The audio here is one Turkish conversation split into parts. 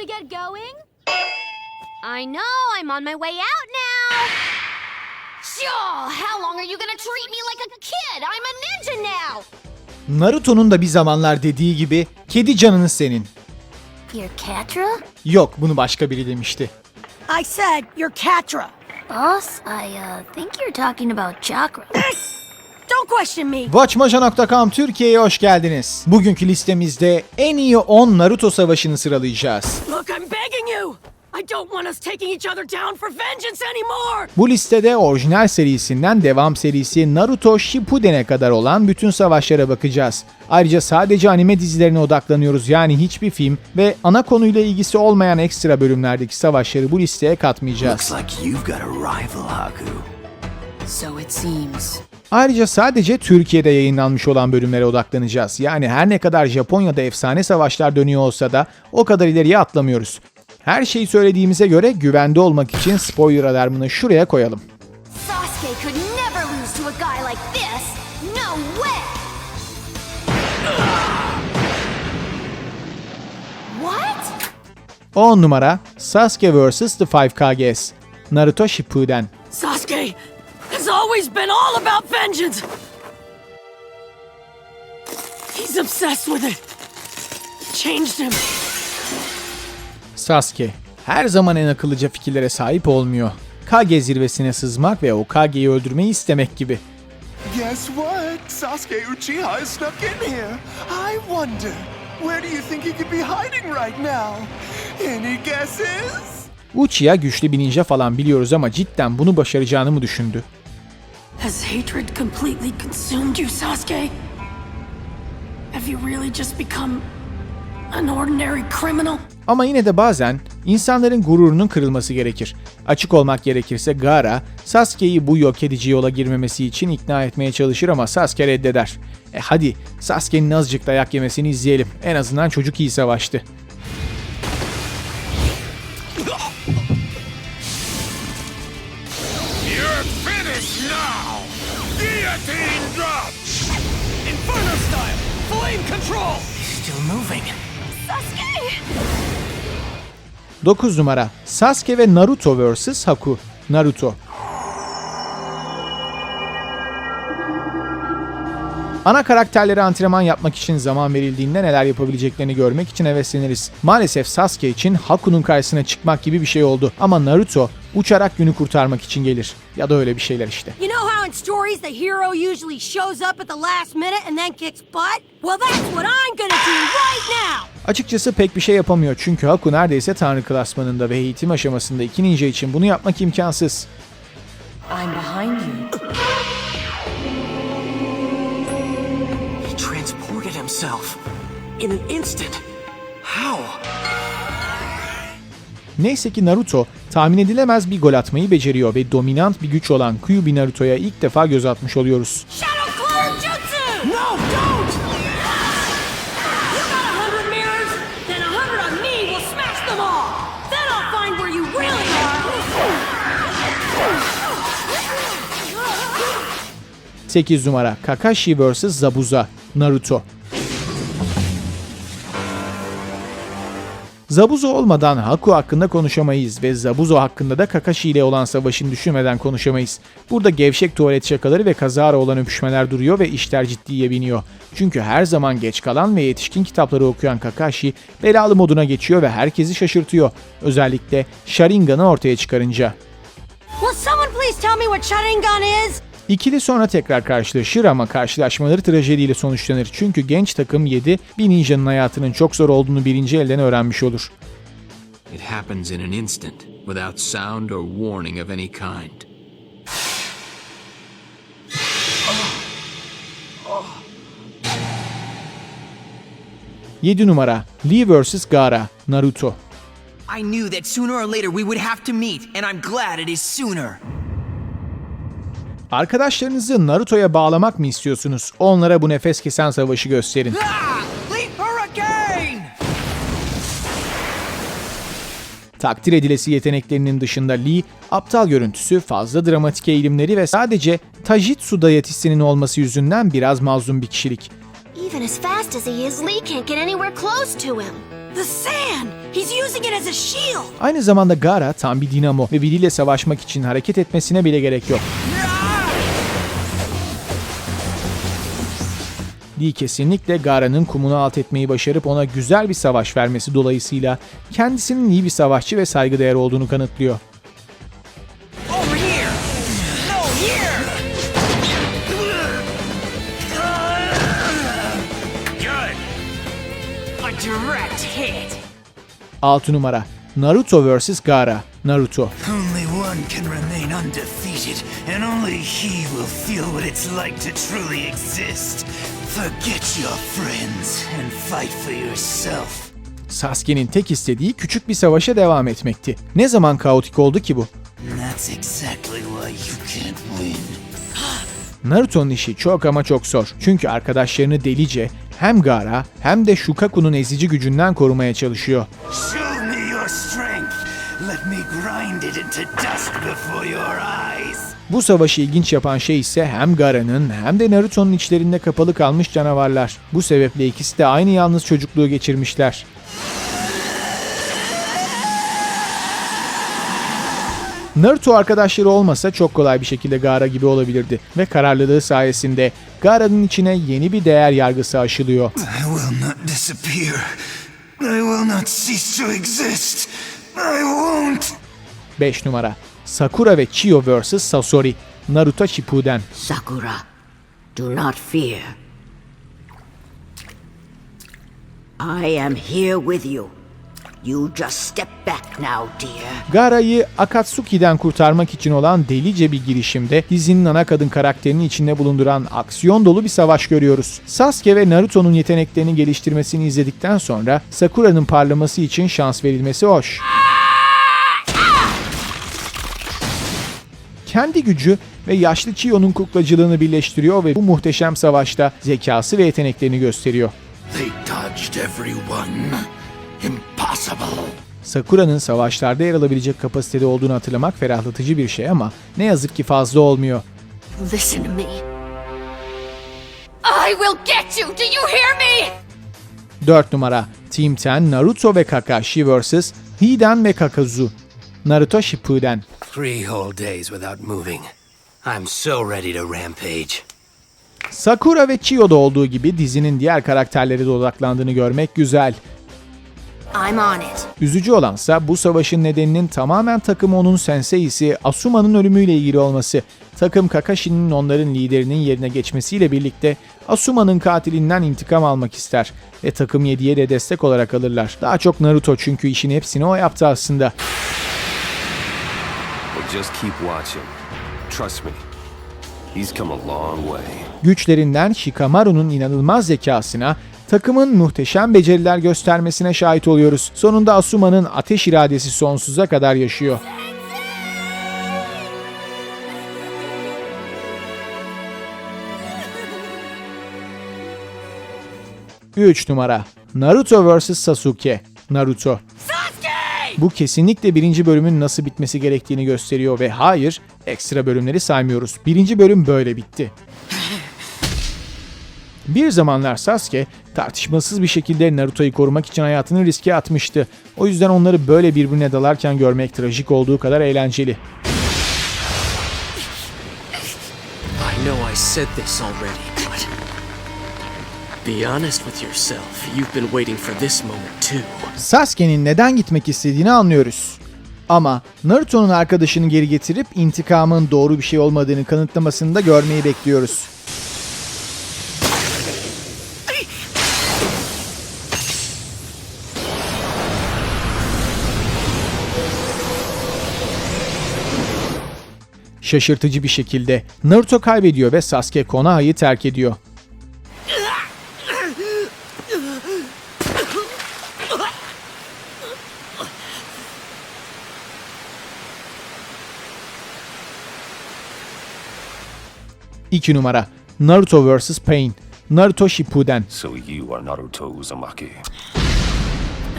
to get going? I know, I'm on my way out now. Sure, how long are you gonna treat me like a kid? I'm a ninja now. Naruto'nun da bir zamanlar dediği gibi kedi canını senin. You're Catra? Yok bunu başka biri demişti. I said you're Catra. Boss, I uh, think you're talking about chakra. Don't question me. Watchmaja.com Türkiye'ye hoş geldiniz. Bugünkü listemizde en iyi 10 Naruto savaşını sıralayacağız. Look, I'm begging you. I don't want us taking each other down for vengeance anymore. Bu listede orijinal serisinden devam serisi Naruto Shippuden'e kadar olan bütün savaşlara bakacağız. Ayrıca sadece anime dizilerine odaklanıyoruz yani hiçbir film ve ana konuyla ilgisi olmayan ekstra bölümlerdeki savaşları bu listeye katmayacağız. Looks like you've got a rival, Haku. So it seems. Ayrıca sadece Türkiye'de yayınlanmış olan bölümlere odaklanacağız. Yani her ne kadar Japonya'da efsane savaşlar dönüyor olsa da o kadar ileriye atlamıyoruz. Her şeyi söylediğimize göre güvende olmak için spoiler alarmını şuraya koyalım. Sasuke could never lose to a guy like this. No way! What? 10 numara Sasuke vs. The Five Kages Naruto Shippuden Sasuke has always been all about vengeance. He's obsessed with it. Changed him. Sasuke her zaman en akıllıca fikirlere sahip olmuyor. Kage zirvesine sızmak ve o Kage'yi öldürmeyi istemek gibi. Guess what? Sasuke Uchiha has snuck in here. I wonder, where do you think he could be hiding right now? Any guesses? Uchiha güçlü bir ninja falan biliyoruz ama cidden bunu başaracağını mı düşündü? Has hatred completely consumed you, Sasuke? Have you really just become an ordinary criminal? Ama yine de bazen insanların gururunun kırılması gerekir. Açık olmak gerekirse Gaara, Sasuke'yi bu yok edici yola girmemesi için ikna etmeye çalışır ama Sasuke reddeder. E hadi Sasuke'nin azıcık dayak yemesini izleyelim. En azından çocuk iyi savaştı. Finished now! Guillotine drop! Inferno style! Flame control! Still moving. Sasuke! 9 numara Sasuke ve Naruto vs. Haku. Naruto. Ana karakterlere antrenman yapmak için zaman verildiğinde neler yapabileceklerini görmek için hevesleniriz. Maalesef Sasuke için Haku'nun karşısına çıkmak gibi bir şey oldu. Ama Naruto uçarak günü kurtarmak için gelir. Ya da öyle bir şeyler işte. You know how in stories the hero usually shows up at the last minute and then kicks butt? Well, that's what I'm gonna do right now! Açıkçası pek bir şey yapamıyor çünkü Haku neredeyse tanrı klasmanında ve eğitim aşamasında iki ninja için bunu yapmak imkansız. I'm behind you. He transported himself. In an instant. Neyse ki Naruto tahmin edilemez bir gol atmayı beceriyor ve dominant bir güç olan Kyuubi Naruto'ya ilk defa göz atmış oluyoruz. Shadow Clone Jutsu! No, don't! You Zabuza olmadan Haku hakkında konuşamayız ve Zabuzo hakkında da Kakashi ile olan savaşını düşünmeden konuşamayız. Burada gevşek tuvalet şakaları ve kazara olan öpüşmeler duruyor ve işler ciddiye biniyor. Çünkü her zaman geç kalan ve yetişkin kitapları okuyan Kakashi belalı moduna geçiyor ve herkesi şaşırtıyor. Özellikle Sharingan'ı ortaya çıkarınca. Will someone please tell me what Sharingan is? İkili sonra tekrar karşılaşır ama karşılaşmaları trajediyle sonuçlanır. Çünkü genç takım 7 bir ninjanın hayatının çok zor olduğunu birinci elden öğrenmiş olur. It happens in an instant, without sound or warning of any kind. Yedi numara Lee vs Gaara Naruto I knew that sooner or later we would have to meet, and I'm glad it is sooner. Arkadaşlarınızı Naruto'ya bağlamak mı istiyorsunuz? Onlara bu nefes kesen savaşı gösterin. Takdir edilesi yeteneklerinin dışında Lee, aptal görüntüsü, fazla dramatik eğilimleri ve sadece Tajitsu dayetisinin olması yüzünden biraz mazlum bir kişilik. Even as fast as he is, Lee can't get anywhere close to him. The sand! He's using it as a shield! Aynı zamanda Gara tam bir dinamo ve biriyle savaşmak için hareket etmesine bile gerek yok. Lee kesinlikle Gara'nın kumunu alt etmeyi başarıp ona güzel bir savaş vermesi dolayısıyla kendisinin iyi bir savaşçı ve saygıdeğer olduğunu kanıtlıyor. Over here! No, here! Good. A direct hit! 6 numara Naruto vs Gara Naruto Only one can remain undefeated, and only he will feel what it's like to truly exist. Forget your friends and fight for yourself. Sasuke'nin tek istediği küçük bir savaşa devam etmekti. Ne zaman kaotik oldu ki bu? That's exactly why you can't win. Naruto'nun işi çok ama çok zor. Çünkü arkadaşlarını delice hem Gara hem de Shukaku'nun ezici gücünden korumaya çalışıyor. Show me your strength. Let me grind it into dust before your eyes. Bu savaşı ilginç yapan şey ise hem Gara'nın hem de Naruto'nun içlerinde kapalı kalmış canavarlar. Bu sebeple ikisi de aynı yalnız çocukluğu geçirmişler. Naruto arkadaşları olmasa çok kolay bir şekilde Gaara gibi olabilirdi ve kararlılığı sayesinde Gaara'nın içine yeni bir değer yargısı aşılıyor. I will not disappear. I will not cease to exist. I won't. 5 numara Sakura ve Chiyo vs Sasori Naruto Shippuden Sakura, do not fear. I am here with you. You just step back now, dear. Gaara'yı Akatsuki'den kurtarmak için olan delice bir girişimde dizinin ana kadın karakterini içinde bulunduran aksiyon dolu bir savaş görüyoruz. Sasuke ve Naruto'nun yeteneklerini geliştirmesini izledikten sonra Sakura'nın parlaması için şans verilmesi hoş. Kendi gücü ve yaşlı Chiyo'nun kuklacılığını birleştiriyor ve bu muhteşem savaşta zekası ve yeteneklerini gösteriyor. Sakura'nın savaşlarda yer alabilecek kapasitede olduğunu hatırlamak ferahlatıcı bir şey ama ne yazık ki fazla olmuyor. Listen to me. I will get you. Do you hear me? 4 numara Team 10 Naruto ve Kakashi vs. Hidan ve Kakazu Naruto Shippuden Three whole days without moving. I'm so ready to rampage. Sakura ve Chiyo'da olduğu gibi dizinin diğer karakterlere de odaklandığını görmek güzel. I'm on it. Üzücü olansa bu savaşın nedeninin tamamen takım onun senseisi Asuma'nın ölümüyle ilgili olması. Takım Kakashi'nin onların liderinin yerine geçmesiyle birlikte Asuma'nın katilinden intikam almak ister ve takım 7'ye de destek olarak alırlar. Daha çok Naruto çünkü işin hepsini o yaptı aslında. Just keep watching. Trust me. He's come a long way. Güçlerinden Shikamaru'nun inanılmaz zekasına, takımın muhteşem beceriler göstermesine şahit oluyoruz. Sonunda Asuma'nın ateş iradesi sonsuza kadar yaşıyor. Üç numara Naruto vs Sasuke Naruto bu kesinlikle birinci bölümün nasıl bitmesi gerektiğini gösteriyor ve hayır, ekstra bölümleri saymıyoruz. Birinci bölüm böyle bitti. Bir zamanlar Sasuke tartışmasız bir şekilde Naruto'yu korumak için hayatını riske atmıştı. O yüzden onları böyle birbirine dalarken görmek trajik olduğu kadar eğlenceli. I know I said this already. Be honest with yourself. You've been waiting for this moment too. Sasuke'nin neden gitmek istediğini anlıyoruz. Ama Naruto'nun arkadaşını geri getirip intikamın doğru bir şey olmadığını kanıtlamasını da görmeyi bekliyoruz. Şaşırtıcı bir şekilde Naruto kaybediyor ve Sasuke Konoha'yı terk ediyor. İki numara Naruto vs Pain Naruto Shippuden So you are Naruto Uzumaki.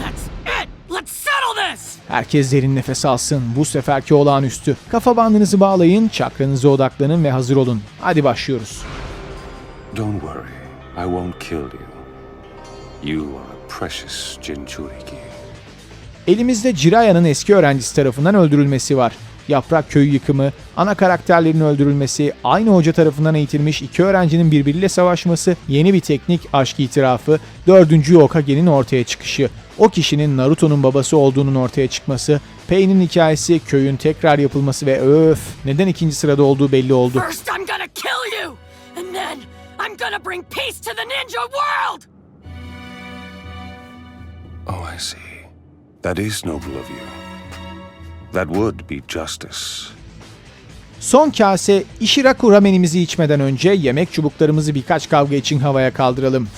That's it! Let's settle this! Herkes derin nefes alsın. Bu seferki olağanüstü. Kafa bandınızı bağlayın, çakranıza odaklanın ve hazır olun. Hadi başlıyoruz. Don't worry. I won't kill you. You are a precious Jinchuriki. Elimizde Jiraiyan'ın eski öğrencisi tarafından öldürülmesi var. Yaprak köyü yıkımı, ana karakterlerin öldürülmesi, aynı hoca tarafından eğitilmiş iki öğrencinin birbiriyle savaşması, yeni bir teknik aşk itirafı, dördüncü Hokage'nin ortaya çıkışı, o kişinin Naruto'nun babası olduğunun ortaya çıkması, Pain'in hikayesi, köyün tekrar yapılması ve öf neden ikinci sırada olduğu belli oldu. First, I'm gonna kill you! And then, I'm gonna bring peace to the ninja world! Oh, I see. That is noble of you. That would be justice. Son kase Ishiraku ramenimizi içmeden önce yemek çubuklarımızı birkaç kavga için havaya kaldıralım.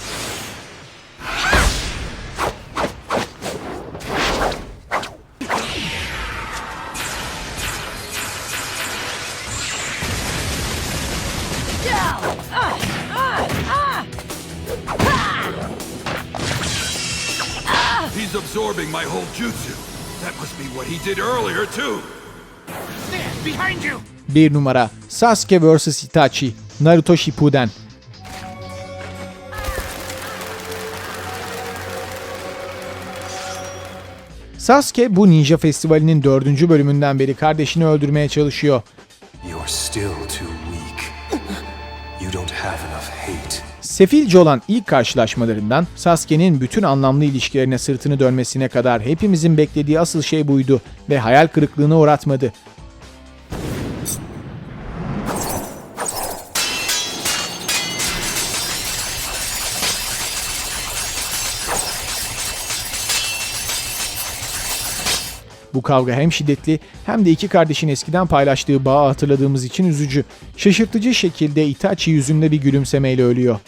Did earlier, too. Stand behind you! Bir numara Sasuke vs Itachi Naruto Shippuden Sasuke bu ninja festivalinin dördüncü bölümünden beri kardeşini öldürmeye çalışıyor. You're still too weak. You don't have enough. Sefilce olan ilk karşılaşmalarından Sasuke'nin bütün anlamlı ilişkilerine sırtını dönmesine kadar hepimizin beklediği asıl şey buydu ve hayal kırıklığına uğratmadı. Bu kavga hem şiddetli hem de iki kardeşin eskiden paylaştığı bağı hatırladığımız için üzücü. Şaşırtıcı şekilde Itachi yüzünde bir gülümsemeyle ölüyor.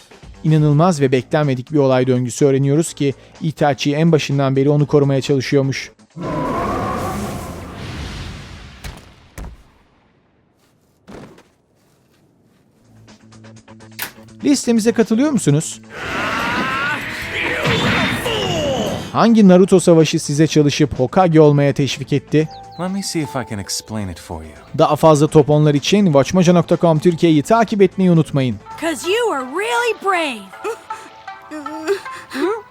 İnanılmaz ve beklenmedik bir olay döngüsü öğreniyoruz ki Itachi en başından beri onu korumaya çalışıyormuş. Listemize katılıyor musunuz? Hangi Naruto savaşı size çalışıp Hokage olmaya teşvik etti? Daha fazla top onlar için watchmaca.com Türkiye'yi takip etmeyi unutmayın.